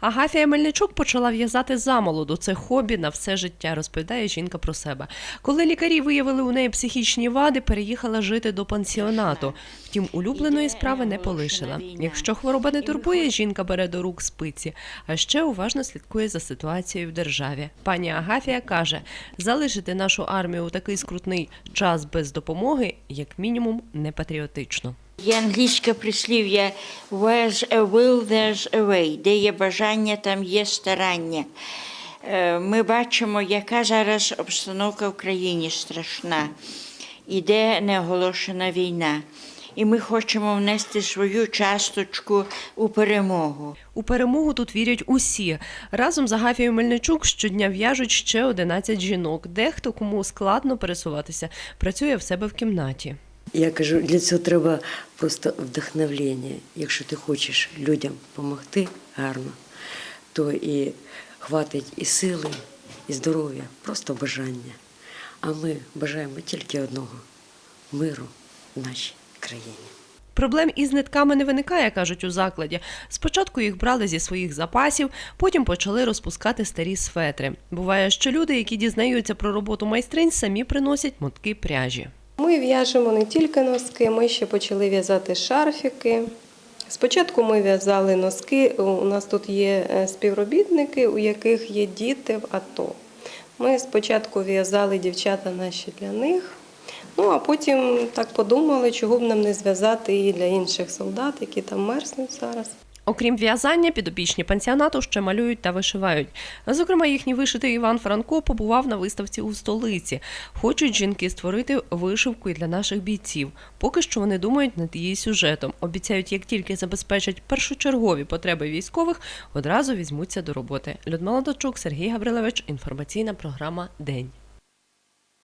Агафія Мельничук почала в'язати замолоду. Це хобі на все життя, розповідає жінка про себе. Коли лікарі виявили у неї психічні вади, переїхала жити до пансіонату. Втім, улюбленої справи не полишила. Якщо хвороба не турбує, жінка бере до рук спиці, а ще уважно слідкує за ситуацією в державі. Пані Агафія каже, залишити нашу армію у такий скрутний час без допомоги, як мінімум, не патріотично. Є англійське прислів'я «Where's a will, there's a way». Де є бажання, там є старання. Е, Ми бачимо, яка зараз обстановка в країні страшна. Іде неоголошена війна. І ми хочемо внести свою часточку у перемогу. У перемогу тут вірять усі. Разом з Агафією Мельничук щодня в'яжуть ще 11 жінок. Дехто, кому складно пересуватися, працює в себе в кімнаті. Я кажу, для цього треба просто вдохновлення. Якщо ти хочеш людям допомогти гарно, то і хватить і сили, і здоров'я, просто бажання. А ми бажаємо тільки одного миру в нашій країні. Проблем із нитками не виникає, кажуть у закладі. Спочатку їх брали зі своїх запасів, потім почали розпускати старі светри. Буває, що люди, які дізнаються про роботу майстринь, самі приносять мотки пряжі. Ми в'яжемо не тільки носки, ми ще почали в'язати шарфіки. Спочатку ми в'язали носки. У нас тут є е, співробітники, у яких є діти в АТО. Ми спочатку в'язали дівчата наші для них. Ну а потім так подумали, чого б нам не зв'язати і для інших солдат, які там мерзнуть зараз. Окрім в'язання, підопічні пансіонату ще малюють та вишивають. Зокрема, їхній вишитий Іван Франко побував на виставці у столиці. Хочуть жінки створити вишивку і для наших бійців. Поки що вони думають над її сюжетом. Обіцяють, як тільки забезпечать першочергові потреби військових, одразу візьмуться до роботи. Людмила Дочук, Сергій Гаврилович. Інформаційна програма День.